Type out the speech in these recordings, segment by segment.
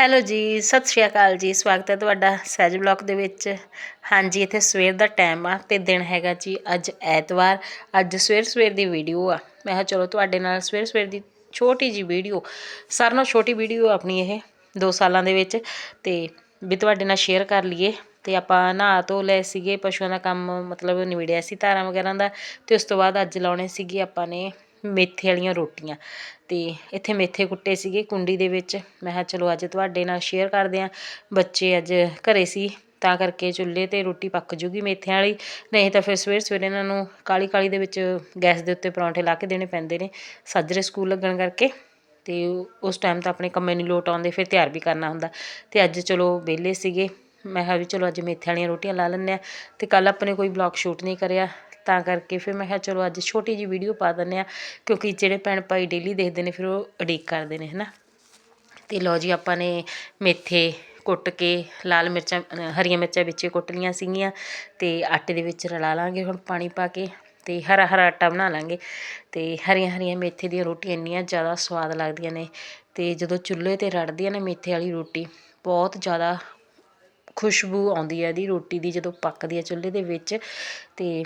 Hello ਜੀ, ਸਤਿ ਸ਼੍ਰੀ ਅਕਾਲ ਜੀ। ਸਵਾਗਤ ਹੈ ਤੁਹਾਡਾ ਸਹਿਜ ਬਲੌਗ ਦੇ ਵਿੱਚ। ਹਾਂਜੀ, ਇੱਥੇ ਸਵੇਰ ਦਾ ਟਾਈਮ ਆ ਤੇ ਦਿਨ ਹੈਗਾ ਜੀ ਅੱਜ ਐਤਵਾਰ। ਅੱਜ ਸਵੇਰ ਸਵੇਰ ਦੀ ਵੀਡੀਓ ਆ। ਮੈਂ ਕਿਹਾ ਚਲੋ ਤੁਹਾਡੇ ਨਾਲ ਸਵੇਰ ਸਵੇਰ ਦੀ ਛੋਟੀ ਜੀ ਵੀਡੀਓ ਸਾਰਿਆਂ ਨਾਲੋਂ ਛੋਟੀ ਵੀਡੀਓ ਆਪਣੀ ਇਹ 2 ਸਾਲਾਂ ਦੇ ਵਿੱਚ। ਤੇ ਵੀ ਤੁਹਾਡੇ ਨਾਲ ਸ਼ੇਅਰ ਕਰ ਲਈਏ। ਤੇ ਆਪਾਂ ਨਹਾ ਧੋ ਲਏ ਸੀਗੇ, ਪਸ਼ੂਆਂ ਦਾ ਕੰਮ ਮਤਲਬ ਨਿਬੜਿਆ ਸੀ ਧਾਰਾਂ ਵਗੈਰਾ ਦਾ। ਤੇ ਉਸ ਤੋਂ ਬਾਅਦ ਅੱਜ ਲਾਉਣੇ ਸੀਗੇ ਆਪਾਂ ਨੇ ਮੇਥੇ ਵਾਲੀਆਂ ਰੋਟੀਆਂ। ਅਤੇ ਇੱਥੇ ਮੇਥੇ ਕੁੱਟੇ ਸੀਗੇ ਕੁੰਡੀ ਦੇ ਵਿੱਚ। ਮੈਂ ਕਿਹਾ, ਚਲੋ, ਅੱਜ ਤੁਹਾਡੇ ਨਾਲ ਸ਼ੇਅਰ ਕਰਦੇ ਹਾਂ ਬੱਚੇ ਅੱਜ ਘਰ ਸੀ, ਤਾਂ ਕਰਕੇ ਚੁੱਲ੍ਹੇ ਤੇ ਰੋਟੀ ਪੱਕ ਜੂਗੀ ਮੇਥਿਆਂ ਵਾਲੀ। ਨਹੀਂ ਤਾਂ ਫਿਰ ਸਵੇਰ ਸਵੇਰੇ ਇਹਨਾਂ ਨੂੰ ਕਾਲੀ ਕਾਲੀ ਦੇ ਵਿੱਚ ਗੈਸ ਦੇ ਉੱਤੇ ਪਰੌਂਠੇ ਲਾ ਕੇ ਦੇਣੇ ਪੈਂਦੇ ਨੇ। ਸਾਜਰੇ ਸਕੂਲ ਲੱਗਣ ਕਰਕੇ। ਅਤੇ ਉਸ ਟਾਈਮ ਤਾਂ ਆਪਣੇ ਕੰਮੇ ਨਹੀਂ ਲੋਟ ਆਉਂਦੇ, ਫਿਰ ਤਿਆਰ ਵੀ ਕਰਨਾ ਹੁੰਦਾ। ਅਤੇ ਅੱਜ ਚਲੋ ਵਿਹਲੇ ਸੀਗੇ। ਮੈਂ ਕਿਹਾ ਵੀ ਚਲੋ ਅੱਜ ਮੇਥੇ ਵਾਲੀਆਂ ਰੋਟੀਆਂ ਲਾ ਲੈਂਦੇ ਹਾਂ ਅਤੇ ਕੱਲ੍ਹ ਆਪਣੇ ਕੋਈ ਬਲੌਗ ਸ਼ੂਟ ਨਹੀਂ ਕਰਿਆ, ਤਾਂ ਕਰਕੇ ਫਿਰ ਮੈਂ ਕਿਹਾ ਚਲੋ ਅੱਜ ਛੋਟੀ ਜਿਹੀ ਵੀਡੀਓ ਪਾ ਦਿੰਦੇ ਹਾਂ ਕਿਉਂਕਿ ਜਿਹੜੇ ਭੈਣ ਭਾਈ ਡੇਲੀ ਦੇਖਦੇ ਨੇ ਫਿਰ ਉਹ ਅਡੀਕ ਕਰਦੇ ਨੇ ਹੈ ਨਾ ਅਤੇ ਲਓ ਜੀ, ਆਪਾਂ ਨੇ ਮੇਥੇ ਕੁੱਟ ਕੇ ਲਾਲ ਮਿਰਚਾਂ ਹਰੀਆਂ ਮਿਰਚਾਂ ਵਿੱਚ ਕੁੱਟ ਲੀਆਂ ਸੀਗੀਆਂ ਤੇ ਆਟੇ ਦੇ ਵਿੱਚ ਰਲਾ ਲਾਂਗੇ ਹੁਣ ਪਾਣੀ ਪਾ ਕੇ ਤੇ ਹਰਾ ਹਰਾ ਆਟਾ ਬਣਾ ਲਾਂਗੇ ਤੇ ਹਰੀਆਂ ਹਰੀਆਂ ਮੇਥੇ ਦੀਆਂ ਰੋਟੀਆਂ ਇੰਨੀਆਂ ਜ਼ਿਆਦਾ ਸਵਾਦ ਲੱਗਦੀਆਂ ਨੇ ਤੇ ਜਦੋਂ ਚੁੱਲ੍ਹੇ ਤੇ ਰੜਦੀਆਂ ਨੇ ਮੇਥੇ ਵਾਲੀ ਰੋਟੀ, ਬਹੁਤ ਜ਼ਿਆਦਾ ਖੁਸ਼ਬੂ ਆਉਂਦੀ ਹੈ ਇਹਦੀ, ਰੋਟੀ ਦੀ ਜਦੋਂ ਪੱਕਦੀ ਹੈ ਚੁੱਲ੍ਹੇ ਦੇ ਵਿੱਚ ਤੇ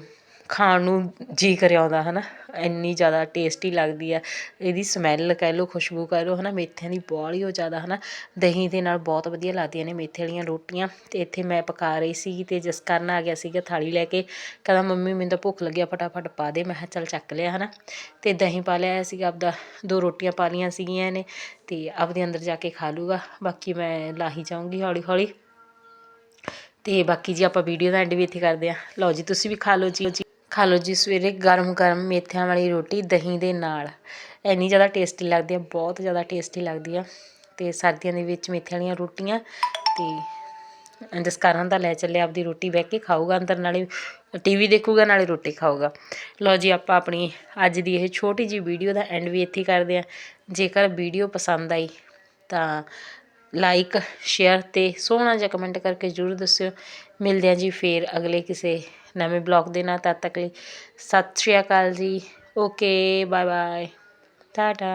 ਖਾਣ ਨੂੰ ਜੀ ਕਰਿਆ ਆਉਂਦਾ ਹੈ ਨਾ ਇੰਨੀ ਜ਼ਿਆਦਾ ਟੇਸਟੀ ਲੱਗਦੀ ਆ ਇਹਦੀ ਸਮੈਲ ਕਹਿ ਲਓ, ਖੁਸ਼ਬੂ ਕਹਿ ਲਓ ਹੈ ਨਾ ਮੇਥਿਆਂ ਦੀ ਬਾਹਲੀ ਉਹ ਜ਼ਿਆਦਾ ਹੈ ਨਾ ਦਹੀਂ ਦੇ ਨਾਲ ਬਹੁਤ ਵਧੀਆ ਲੱਗਦੀਆਂ ਨੇ ਮੇਥੇ ਵਾਲੀਆਂ ਰੋਟੀਆਂ। ਅਤੇ ਇੱਥੇ ਮੈਂ ਪਕਾ ਰਹੀ ਸੀ ਅਤੇ ਜਿਸ ਕਾਰਨ ਆ ਗਿਆ ਸੀਗਾ ਥਾਲੀ ਲੈ ਕੇ। ਕਹਿੰਦਾ, ਮੰਮੀ, ਮੈਨੂੰ ਤਾਂ ਭੁੱਖ ਲੱਗਿਆ ਫਟਾਫਟ ਪਾ ਦੇ। ਮੈਂ ਕਿਹਾ, ਚੱਲ ਚੱਕ ਲਿਆ ਹੈ ਨਾ ਅਤੇ ਦਹੀਂ ਪਾ ਲਿਆ ਸੀਗਾ, ਆਪਦਾ ਦੋ ਰੋਟੀਆਂ ਪਾ ਲਈਆਂ ਸੀਗੀਆਂ ਨੇ ਅਤੇ ਆਪਦੇ ਅੰਦਰ ਜਾ ਕੇ ਖਾ ਲੂਗਾ। ਬਾਕੀ ਮੈਂ ਲਾਹੀ ਜਾਊਂਗੀ ਹੌਲੀ ਹੌਲੀ ਤੇ ਬਾਕੀ ਜੀ ਆਪਾਂ ਵੀਡੀਓ ਦਾ ਐਂਡ ਵੀ ਇੱਥੇ ਕਰਦੇ ਆ ਲਓ ਜੀ, ਤੁਸੀਂ ਵੀ ਖਾ ਲਓ ਜੀ। ਖਾ ਲਓ ਜੀ ਸਵੇਰੇ ਗਰਮ ਗਰਮ ਮੇਥਿਆਂ ਵਾਲੀ ਰੋਟੀ ਦਹੀਂ ਦੇ ਨਾਲ। ਇੰਨੀ ਜ਼ਿਆਦਾ ਟੇਸਟੀ ਲੱਗਦੀ ਆ, ਬਹੁਤ ਜ਼ਿਆਦਾ ਟੇਸਟੀ ਲੱਗਦੀ ਆ। ਤੇ ਸਰਦੀਆਂ ਦੇ ਵਿੱਚ ਮੇਥਿਆਂ ਵਾਲੀਆਂ ਰੋਟੀਆਂ ਤੇ ਜਸਕਾਰਾਂ ਦਾ ਲੈ ਚੱਲੇ ਆਪਦੀ ਰੋਟੀ ਬਹਿ ਕੇ ਖਾਊਗਾ ਅੰਦਰ, ਨਾਲੇ ਟੀਵੀ ਦੇਖੂਗਾ, ਨਾਲੇ ਰੋਟੀ ਖਾਊਗਾ। ਲਓ ਜੀ, ਆਪਾਂ ਆਪਣੀ ਅੱਜ ਦੀ ਇਹ ਛੋਟੀ ਜੀ ਵੀਡੀਓ ਦਾ ਐਂਡ ਵੀ ਇੱਥੇ ਕਰਦੇ ਆ ਜੇਕਰ ਵੀਡੀਓ ਪਸੰਦ ਆਈ ਤਾਂ ਲਾਈਕ ਸ਼ੇਅਰ ਅਤੇ ਸੋਹਣਾ ਜਿਹਾ ਕਮੈਂਟ ਕਰਕੇ ਜ਼ਰੂਰ ਦੱਸਿਓ। ਮਿਲਦੇ ਆ ਜੀ ਫੇਰ ਅਗਲੇ ਕਿਸੇ ਨਵੇਂ ਬਲੌਗ ਦੇ ਨਾਲ। ਤਦ ਤੱਕ ਲਈ ਸਤਿ ਸ਼੍ਰੀ ਅਕਾਲ ਜੀ। Okay bye bye Tata